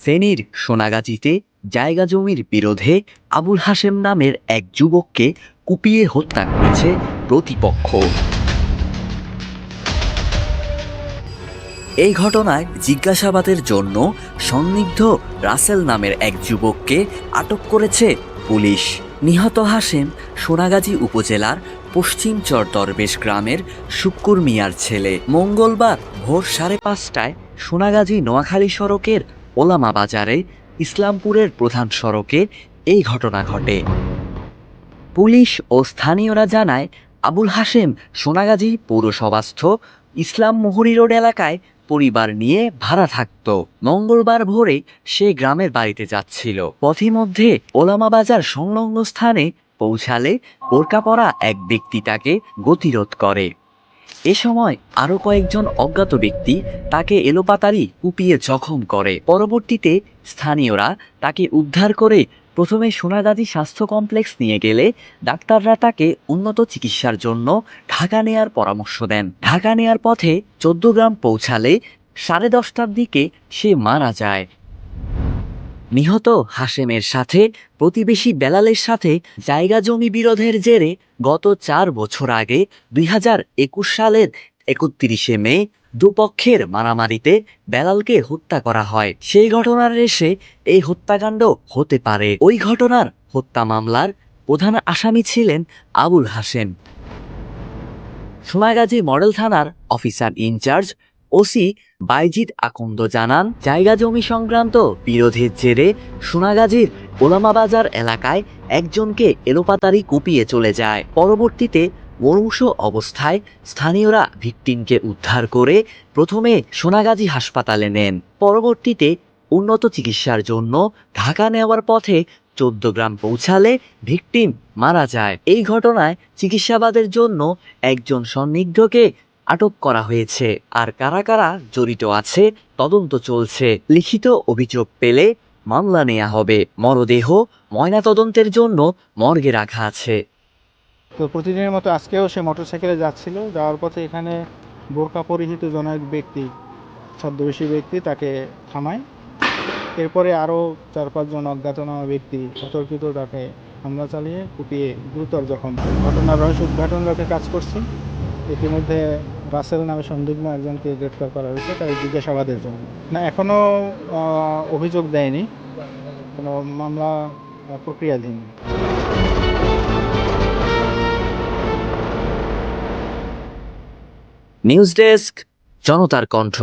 ফেনীর সোনাগাজীতে জায়গা জমির বিরোধে আবুল হাসেম নামের এক যুবককে কুপিয়ে হত্যা করেছে প্রতিপক্ষ। এই ঘটনায় জিজ্ঞাসাবাদের জন্য সন্দিগ্ধ রাসেল নামের এক যুবককে আটক করেছে পুলিশ। নিহত হাসেম সোনাগাজী উপজেলার পশ্চিম চর দরবেশ গ্রামের শুক্কুর মিয়ার ছেলে। মঙ্গলবার ভোর সাড়ে পাঁচটায় সোনাগাজী নোয়াখালী সড়কের ওলামা বাজারে ইসলামপুরের প্রধান সড়কে এই ঘটনা ঘটে। পুলিশ ও স্থানীয়রা জানায়, আবুল হাশেম সোনাগাজী পৌরসভাস্থ ইসলাম মোহরি রোড এলাকায় পরিবার নিয়ে ভাড়া থাকতো। মঙ্গলবার ভোরে সে গ্রামের বাড়িতে যাচ্ছিল। পথিমধ্যে ওলামা বাজার সংলগ্ন স্থানে পৌঁছালে বোরকা পরা এক ব্যক্তি তাকে গতিরোধ করে। এ সময় আরও কয়েকজন অজ্ঞাত ব্যক্তি তাকে এলোপাতারি কুপিয়ে জখম করে। পরবর্তীতে স্থানীয়রা তাকে উদ্ধার করে প্রথমে সোনাগাজী স্বাস্থ্য কমপ্লেক্স নিয়ে গেলে ডাক্তাররা তাকে উন্নত চিকিৎসার জন্য ঢাকা নেয়ার পরামর্শ দেন। ঢাকা নেয়ার পথে চোদ্দ গ্রাম পৌঁছালে সাড়ে দশটার দিকে সে মারা যায়। নিহত হাশেমের সাথে, প্রতিবেশী বেলালের সাথে জায়গা জমি বিরোধের জেরে গত চার বছর আগে দুই হাজার একুশ সালের একত্রিশে মে দুপক্ষের মারামারিতে বেলালকে হত্যা করা হয়। সেই ঘটনার রেশে এই হত্যাকাণ্ড হতে পারে। ওই ঘটনার হত্যা মামলার প্রধান আসামি ছিলেন আবুল হাসেম সোনাগাজী মডেল থানার officer in charge OC Baijid Akand জানান, জায়গা জমি সংক্রান্ত বিরোধের জেরে সোনাগাজীর ওলামাবাজার এলাকায় একজনকে এলোপাতারি কুপিয়ে চলে যায়। পরবর্তীতে মর্মুষ অবস্থায় স্থানীয়রা ভিকটিমকে উদ্ধার করে প্রথমে সোনাগাজী হাসপাতালে নেন। পরবর্তীতে উন্নত চিকিৎসার জন্য ঢাকা নেওয়ার পথে চোদ্দ গ্রাম পৌঁছালে ভিকটিম মারা যায়। এই ঘটনায় চিকিৎসাবাদের জন্য একজন সন্দিগ্ধকে আটক করা হয়েছে। আর কারা কারা জড়িত আছে, তদন্ত চলছে। লিখিত অভিযোগ পেলে মামলা নেওয়া হবে। মরদেহ ময়নাতদন্তের জন্য মর্গে রাখা আছে। তো প্রতিদিনের মতো আজকেও সে মোটরসাইকেলে যাচ্ছিল। যাওয়ার পথে এখানে বোরকা পরিহিত জন এক ব্যক্তি, ছদ্মবেশী ব্যক্তি তাকে থামায়। এরপরে আরও চার পাঁচজন অজ্ঞাতনামা ব্যক্তি সতর্কিত তাকে হামলা চালিয়ে কুপিয়ে গুরুতর জখম। ঘটনার রহস্য উদ্ঘাটন কাজ করছি। ইতিমধ্যে রাসেল নামে সন্দিগ্ধ একজনকে গ্রেপ্তার করা হয়েছে তাই জিজ্ঞাসাবাদের জন্য। না এখনও অভিযোগ দেয়নি। কোনো মামলা প্রক্রিয়াধীন। নিউজ ডেস্ক, জনতার কণ্ঠ।